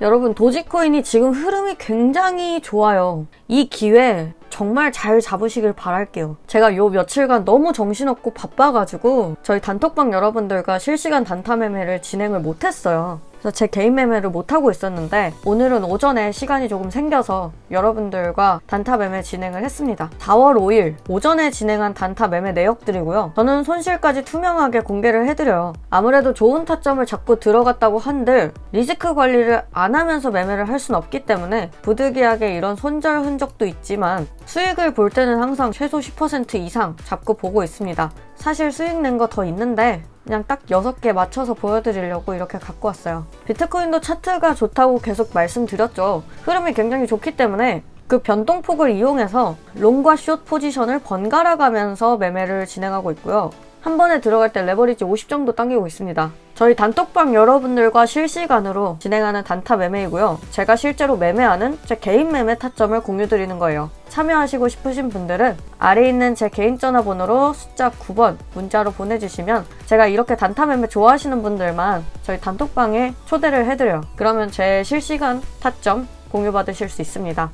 여러분 도지코인이 지금 흐름이 굉장히 좋아요. 이 기회 정말 잘 잡으시길 바랄게요. 제가 요 며칠간 너무 정신없고 바빠가지고 저희 단톡방 여러분들과 실시간 단타 매매를 진행을 못했어요. 그래서 제 개인 매매를 못하고 있었는데 오늘은 오전에 시간이 조금 생겨서 여러분들과 단타 매매 진행을 했습니다. 4월 5일 오전에 진행한 단타 매매 내역들이고요. 저는 손실까지 투명하게 공개를 해드려요. 아무래도 좋은 타점을 잡고 들어갔다고 한들 리스크 관리를 안 하면서 매매를 할 수는 없기 때문에 부득이하게 이런 손절 흔적도 있지만 수익을 볼 때는 항상 최소 10% 이상 잡고 보고 있습니다. 사실 수익 낸 거 더 있는데 그냥 딱 6개 맞춰서 보여드리려고 이렇게 갖고 왔어요. 비트코인도 차트가 좋다고 계속 말씀드렸죠. 흐름이 굉장히 좋기 때문에 그 변동폭을 이용해서 롱과 숏 포지션을 번갈아 가면서 매매를 진행하고 있고요. 한 번에 들어갈 때 레버리지 50 정도 당기고 있습니다. 저희 단톡방 여러분들과 실시간으로 진행하는 단타 매매이고요. 제가 실제로 매매하는 제 개인 매매 타점을 공유드리는 거예요. 참여하시고 싶으신 분들은 아래 있는 제 개인 전화번호로 숫자 9번 문자로 보내주시면 제가 이렇게 단타 매매 좋아하시는 분들만 저희 단톡방에 초대를 해드려요. 그러면 제 실시간 타점 공유받으실 수 있습니다.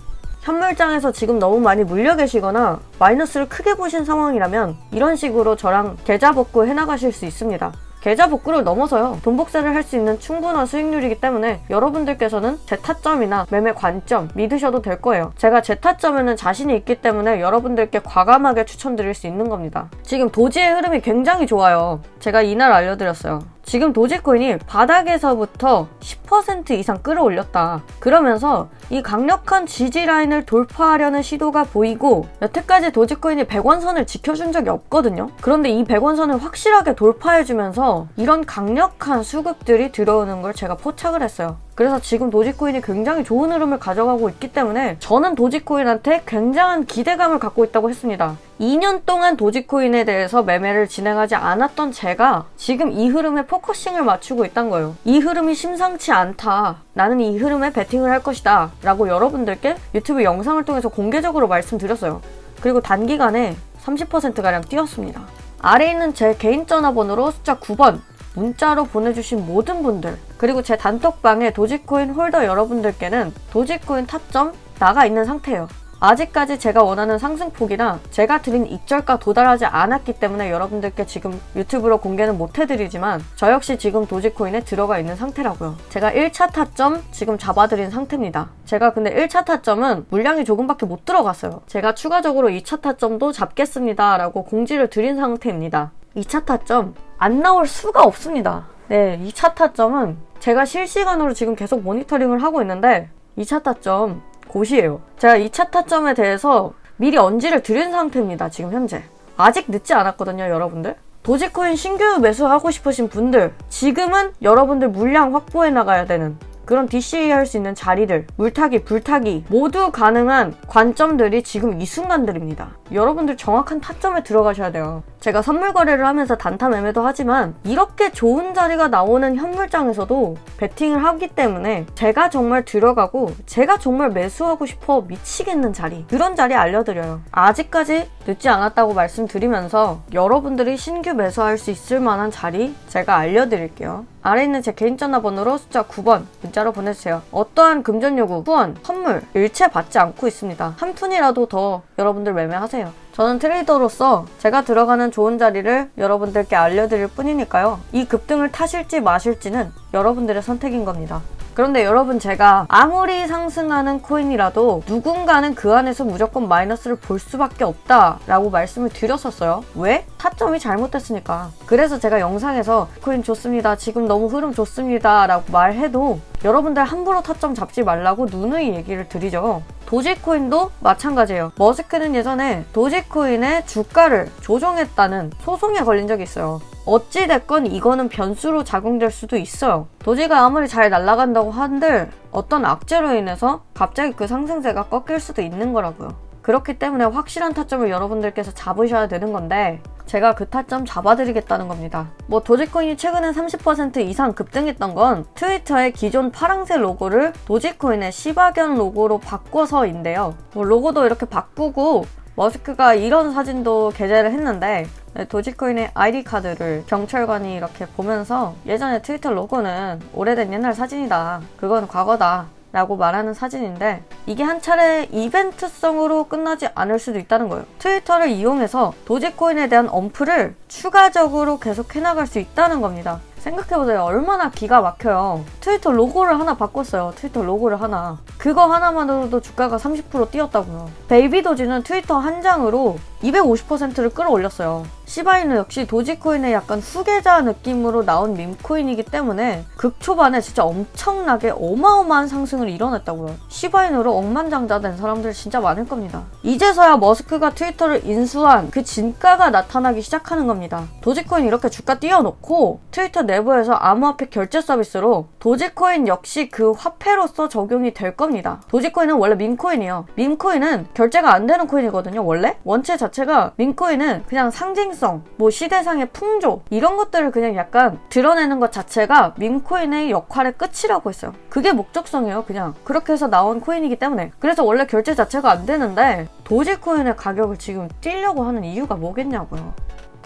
현물장에서 지금 너무 많이 물려 계시거나 마이너스를 크게 보신 상황이라면 이런 식으로 저랑 계좌 복구 해나가실 수 있습니다. 계좌 복구를 넘어서요. 돈 복사를 할 수 있는 충분한 수익률이기 때문에 여러분들께서는 제 타점이나 매매 관점 믿으셔도 될 거예요. 제가 제 타점에는 자신이 있기 때문에 여러분들께 과감하게 추천드릴 수 있는 겁니다. 지금 도지의 흐름이 굉장히 좋아요. 제가 이날 알려드렸어요. 지금 도지코인이 바닥에서부터 10% 이상 끌어올렸다. 그러면서 이 강력한 지지 라인을 돌파하려는 시도가 보이고 여태까지 도지코인이 100원 선을 지켜준 적이 없거든요. 그런데 이 100원 선을 확실하게 돌파해주면서 이런 강력한 수급들이 들어오는 걸 제가 포착을 했어요. 그래서 지금 도지코인이 굉장히 좋은 흐름을 가져가고 있기 때문에 저는 도지코인한테 굉장한 기대감을 갖고 있다고 했습니다. 2년 동안 도지코인에 대해서 매매를 진행하지 않았던 제가 지금 이 흐름에 포커싱을 맞추고 있다는 거예요. 이 흐름이 심상치 않다. 나는 이 흐름에 베팅을 할 것이다. 라고 여러분들께 유튜브 영상을 통해서 공개적으로 말씀드렸어요. 그리고 단기간에 30%가량 뛰었습니다. 아래 있는 제 개인 전화번호로 숫자 9번 문자로 보내주신 모든 분들 그리고 제 단톡방에 도지코인 홀더 여러분들께는 도지코인 타점 나가 있는 상태예요. 아직까지 제가 원하는 상승폭이나 제가 드린 익절가 도달하지 않았기 때문에 여러분들께 지금 유튜브로 공개는 못 해드리지만 저 역시 지금 도지코인에 들어가 있는 상태라고요. 제가 1차 타점 지금 잡아드린 상태입니다. 제가 근데 1차 타점은 물량이 조금밖에 못 들어갔어요. 제가 추가적으로 2차 타점도 잡겠습니다 라고 공지를 드린 상태입니다. 2차 타점 안 나올 수가 없습니다. 네, 2차 타점은 제가 실시간으로 지금 계속 모니터링을 하고 있는데 2차 타점 곧이에요. 제가 2차 타점에 대해서 미리 언지를 드린 상태입니다. 지금 현재. 아직 늦지 않았거든요, 여러분들. 도지코인 신규 매수하고 싶으신 분들, 지금은 여러분들 물량 확보해 나가야 되는 그런 DCA 할 수 있는 자리들, 물타기, 불타기 모두 가능한 관점들이 지금 이 순간들입니다. 여러분들 정확한 타점에 들어가셔야 돼요. 제가 선물 거래를 하면서 단타 매매도 하지만 이렇게 좋은 자리가 나오는 현물장에서도 베팅을 하기 때문에 제가 정말 들어가고 제가 정말 매수하고 싶어 미치겠는 자리 그런 자리 알려드려요. 아직까지 늦지 않았다고 말씀드리면서 여러분들이 신규 매수할 수 있을 만한 자리 제가 알려드릴게요. 아래 있는 제 개인 전화번호로 숫자 9번 문자로 보내주세요. 어떠한 금전 요구, 후원, 선물 일체 받지 않고 있습니다. 한 푼이라도 더 여러분들 매매하세요. 저는 트레이더로서 제가 들어가는 좋은 자리를 여러분들께 알려드릴 뿐이니까요. 이 급등을 타실지 마실지는 여러분들의 선택인 겁니다. 그런데 여러분 제가 아무리 상승하는 코인이라도 누군가는 그 안에서 무조건 마이너스를 볼 수밖에 없다라고 말씀을 드렸었어요. 왜? 타점이 잘못됐으니까. 그래서 제가 영상에서 코인 좋습니다. 지금 너무 흐름 좋습니다. 라고 말해도 여러분들 함부로 타점 잡지 말라고 누누이 얘기를 드리죠. 도지코인도 마찬가지예요. 머스크는 예전에 도지코인의 주가를 조정했다는 소송에 걸린 적이 있어요. 어찌됐건 이거는 변수로 작용될 수도 있어요. 도지가 아무리 잘 날아간다고 한들 어떤 악재로 인해서 갑자기 그 상승세가 꺾일 수도 있는 거라고요. 그렇기 때문에 확실한 타점을 여러분들께서 잡으셔야 되는 건데 제가 그 타점 잡아드리겠다는 겁니다. 뭐 도지코인이 최근에 30% 이상 급등했던 건 트위터의 기존 파랑색 로고를 도지코인의 시바견 로고로 바꿔서인데요. 뭐 로고도 이렇게 바꾸고 머스크가 이런 사진도 게재를 했는데 네, 도지코인의 아이디 카드를 경찰관이 이렇게 보면서 예전에 트위터 로고는 오래된 옛날 사진이다. 그건 과거다. 라고 말하는 사진인데 이게 한 차례 이벤트성으로 끝나지 않을 수도 있다는 거예요. 트위터를 이용해서 도지코인에 대한 엄프를 추가적으로 계속 해나갈 수 있다는 겁니다. 생각해보세요. 얼마나 기가 막혀요. 트위터 로고를 하나 바꿨어요. 트위터 로고를 하나. 그거 하나만으로도 주가가 30% 뛰었다고요. 베이비 도지는 트위터 한 장으로 250%를 끌어올렸어요. 시바이누 역시 도지코인의 약간 후계자 느낌으로 나온 밈코인이기 때문에 극초반에 진짜 엄청나게 어마어마한 상승을 이뤄냈다고요. 시바이누로 억만장자 된 사람들 진짜 많을 겁니다. 이제서야 머스크가 트위터를 인수한 그 진가가 나타나기 시작하는 겁니다. 도지코인 이렇게 주가 띄워놓고 트위터 내부에서 암호화폐 결제 서비스로 도지코인 역시 그 화폐로서 적용이 될 겁니다. 도지코인은 원래 밈코인이에요. 밈코인은 결제가 안 되는 코인이거든요, 원래? 원체 자체가 밈코인은 그냥 상징성, 뭐 시대상의 풍조, 이런 것들을 그냥 약간 드러내는 것 자체가 밈코인의 역할의 끝이라고 했어요. 그게 목적성이에요, 그냥. 그렇게 해서 나온 코인이기 때문에. 그래서 원래 결제 자체가 안 되는데, 도지코인의 가격을 지금 뛸려고 하는 이유가 뭐겠냐고요.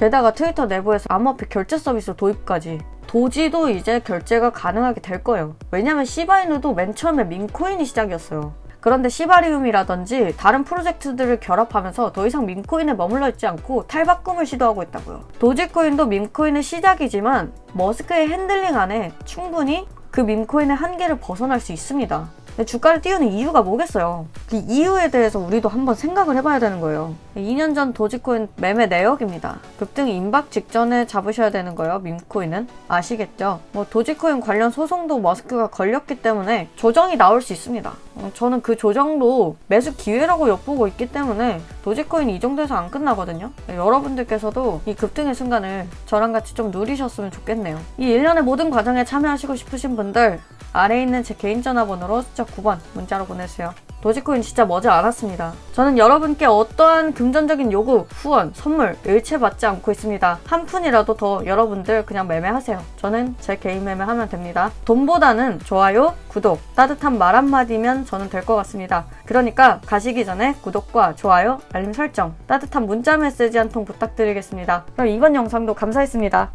게다가 트위터 내부에서 암호화폐 결제 서비스 도입까지 도지도 이제 결제가 가능하게 될 거예요. 왜냐면 시바이누도 맨 처음에 민코인이 시작이었어요. 그런데 시바리움이라든지 다른 프로젝트들을 결합하면서 더 이상 민코인에 머물러 있지 않고 탈바꿈을 시도하고 있다고요. 도지코인도 민코인의 시작이지만 머스크의 핸들링 안에 충분히 그 민코인의 한계를 벗어날 수 있습니다. 주가를 띄우는 이유가 뭐겠어요? 그 이유에 대해서 우리도 한번 생각을 해봐야 되는 거예요. 2년 전 도지코인 매매 내역입니다. 급등 임박 직전에 잡으셔야 되는 거예요. 밈코인은 아시겠죠? 뭐 도지코인 관련 소송도 머스크가 걸렸기 때문에 조정이 나올 수 있습니다. 어, 저는 그 조정도 매수 기회라고 엿보고 있기 때문에 도지코인이 이 정도에서 안 끝나거든요. 여러분들께서도 이 급등의 순간을 저랑 같이 좀 누리셨으면 좋겠네요. 이 일련의 모든 과정에 참여하시고 싶으신 분들 아래에 있는 제 개인 전화번호로 숫자 9번 문자로 보내주세요. 도지코인 진짜 머지 않았습니다. 저는 여러분께 어떠한 금전적인 요구, 후원, 선물 일체 받지 않고 있습니다. 한 푼이라도 더 여러분들 그냥 매매하세요. 저는 제 개인 매매하면 됩니다. 돈보다는 좋아요, 구독, 따뜻한 말 한마디면 저는 될 것 같습니다. 그러니까 가시기 전에 구독과 좋아요, 알림 설정, 따뜻한 문자 메시지 한 통 부탁드리겠습니다. 그럼 이번 영상도 감사했습니다.